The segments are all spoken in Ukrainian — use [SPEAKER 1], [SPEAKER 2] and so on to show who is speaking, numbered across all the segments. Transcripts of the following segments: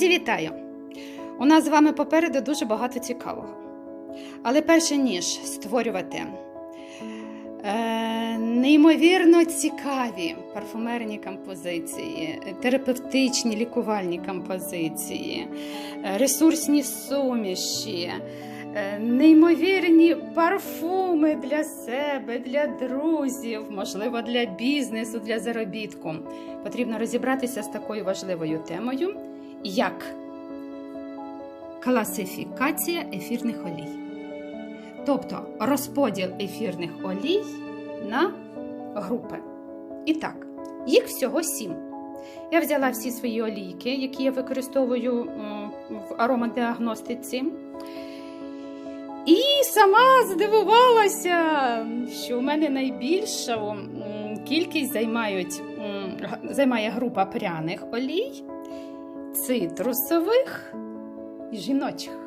[SPEAKER 1] Друзі, вітаю! У нас з вами попереду дуже багато цікавого. Але перше ніж створювати е, неймовірно цікаві парфумерні композиції, терапевтичні лікувальні композиції, е, ресурсні суміші, е, неймовірні парфуми для себе, для друзів, можливо, для бізнесу, для заробітку. Потрібно розібратися з такою важливою темою, як класифікація ефірних олій. Тобто розподіл ефірних олій на групи. І так, їх всього сім. Я взяла всі свої олійки, які я використовую в аромадіагностиці. І сама здивувалася, що у мене найбільшу кількість займають, займає група пряних олій, цитрусових і жіночих.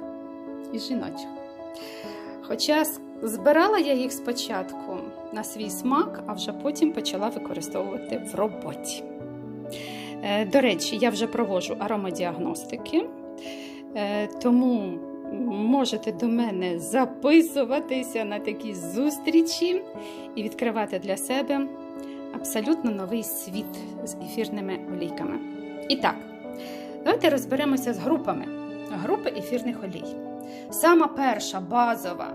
[SPEAKER 1] І жіночих. Хоча збирала я їх спочатку на свій смак, а вже потім почала використовувати в роботі. Е, До речі, я вже проводжу аромадіагностики, е, тому можете до мене записуватися на такі зустрічі і відкривати для себе абсолютно новий світ з ефірними олійками. І так, давайте розберемося з групами. Групи ефірних олій. Сама перша базова,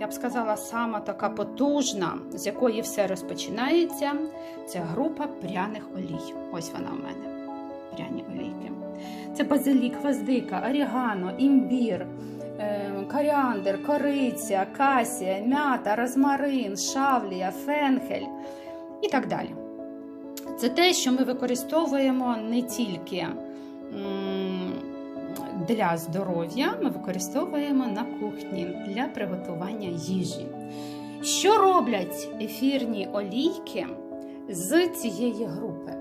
[SPEAKER 1] я б сказала, сама така потужна, з якої все розпочинається, це група пряних олій. Ось вона у мене. Пряні олійки. Це базилік, гвоздика, орігано, імбір, е, коріандр, кориця, касія, м'ята, розмарин, шавлія, фенхель і так далі. Це те, що ми використовуємо не тільки для здоров'я, ми використовуємо на кухні для приготування їжі. Що роблять ефірні олійки з цієї групи?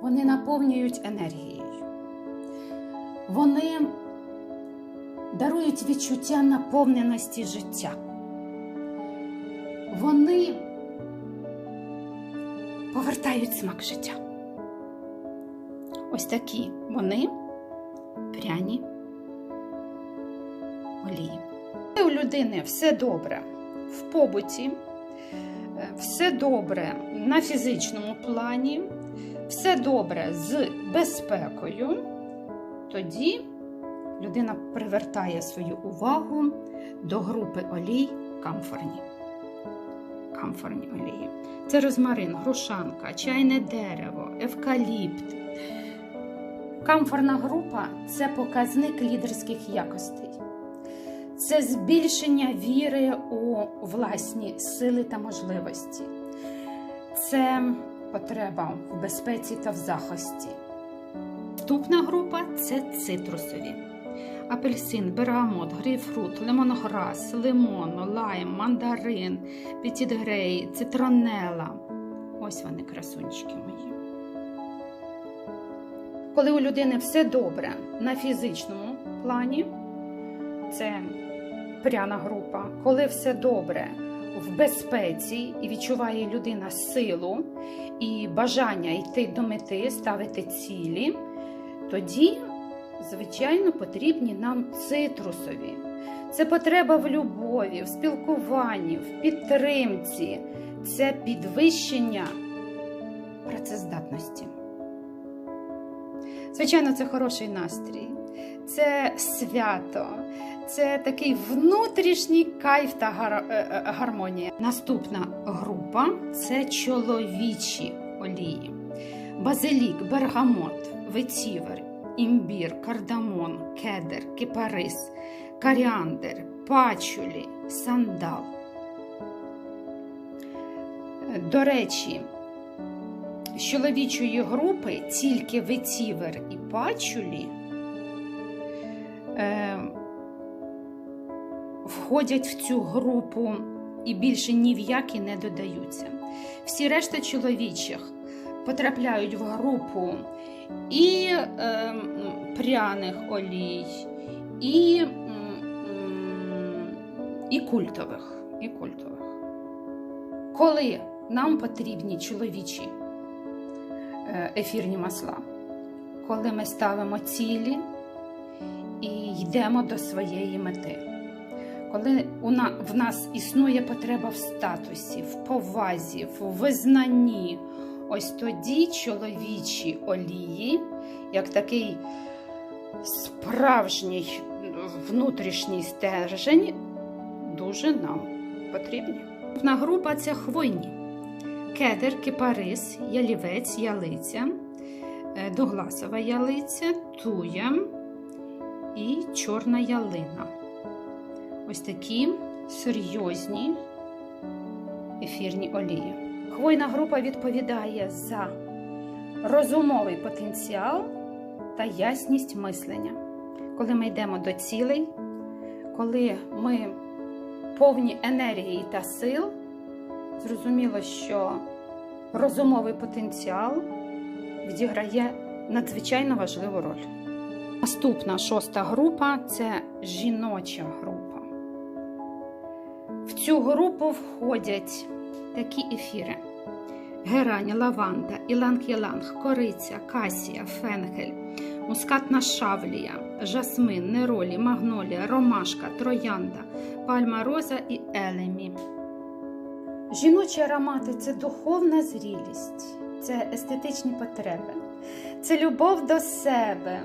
[SPEAKER 1] Вони наповнюють енергією. Вони дарують відчуття наповненості життя. Вони повертають смак життя. Ось такі вони пряні олії. Коли У людини все добре в побуті, е, все добре на фізичному плані, все добре з безпекою, тоді людина привертає свою увагу до групи олій камфорні. Камфорні олії. Це розмарин, грушанка, чайне дерево, евкаліпт. Камфорна група це показник лідерських якостей. Це збільшення віри у власні сили та можливості. Це потреба в безпеці та в захисті. Наступна група це цитрусові. Апельсин, бергамот, грейпфрут, лимонограс, лимон, лайм, мандарин, петітгрей, цитронела. Ось вони, красунчики мої. Коли у людини все добре на фізичному плані, це пряна група. Коли все добре в безпеці і відчуває людина силу і бажання йти до мети, ставити цілі, тоді, звичайно, потрібні нам цитрусові. Це потреба в любові, в спілкуванні, в підтримці, це підвищення працездатності. Звичайно, це хороший настрій, це свято, це такий внутрішній кайф та гар- е, е, гармонія. Наступна група це чоловічі олії: базилік, бергамот, ветівер, імбір, кардамон, кедр, кипарис, коріандр, пачулі, сандал. До речі, з чоловічої групи тільки ветівер і пачулі е, входять в цю групу і більше ні в які не додаються. Всі решта чоловічих потрапляють в групу і е, пряних олій, і, і культових. І культових. Коли нам потрібні чоловічі ефірні масла, коли ми ставимо цілі і йдемо до своєї мети. Коли в нас існує потреба в статусі, в повазі, в визнанні, ось тоді чоловічі олії, як такий справжній внутрішній стержень, дуже нам потрібні. Група це хвойні. Кедр, кипарис, ялівець, ялиця, е, догласова ялиця, туя і чорна ялина. Ось такі серйозні ефірні олії. Хвойна група відповідає за розумовий потенціал та ясність мислення. Коли ми йдемо до цілей, коли ми повні енергії та сил, зрозуміло, що розумовий потенціал відіграє надзвичайно важливу роль. Наступна шоста група це жіноча група. В цю групу входять такі ефіри: герань, лаванда, іланг-іланг, кориця, касія, фенхель, мускатна шавлія, жасмин, неролі, магнолія, ромашка, троянда, пальма роза і елемі. Жіночі аромати це духовна зрілість, це естетичні потреби, це любов до себе.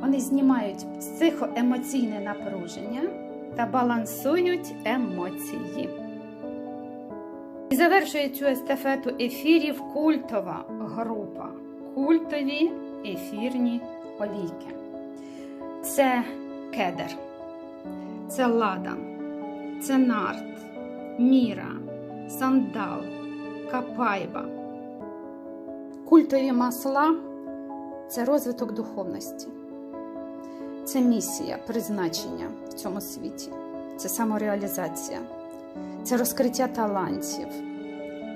[SPEAKER 1] Вони знімають психоемоційне напруження та балансують емоції. І завершує цю естафету ефірів культова група. Культові ефірні олійки. Це кедр, це ладан, це нарт, міра, сандал, капайба. Культові масла це розвиток духовності. Це місія, призначення в цьому світі, це самореалізація, це розкриття талантів,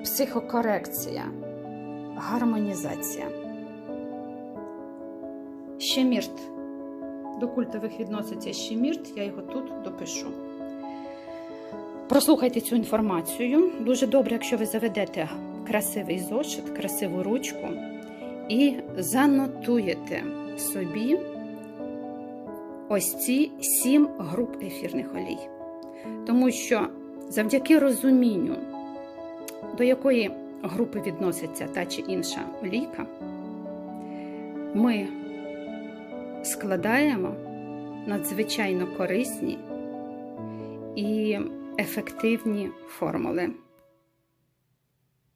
[SPEAKER 1] психокорекція, гармонізація. Щемірт. До культових відноситься щемірт, я його тут допишу. Прослухайте цю інформацію. Дуже добре, якщо ви заведете красивий зошит, красиву ручку і занотуєте собі ось ці сім груп ефірних олій. Тому що завдяки розумінню, до якої групи відноситься та чи інша олійка, ми складаємо надзвичайно корисні і ефективні формули.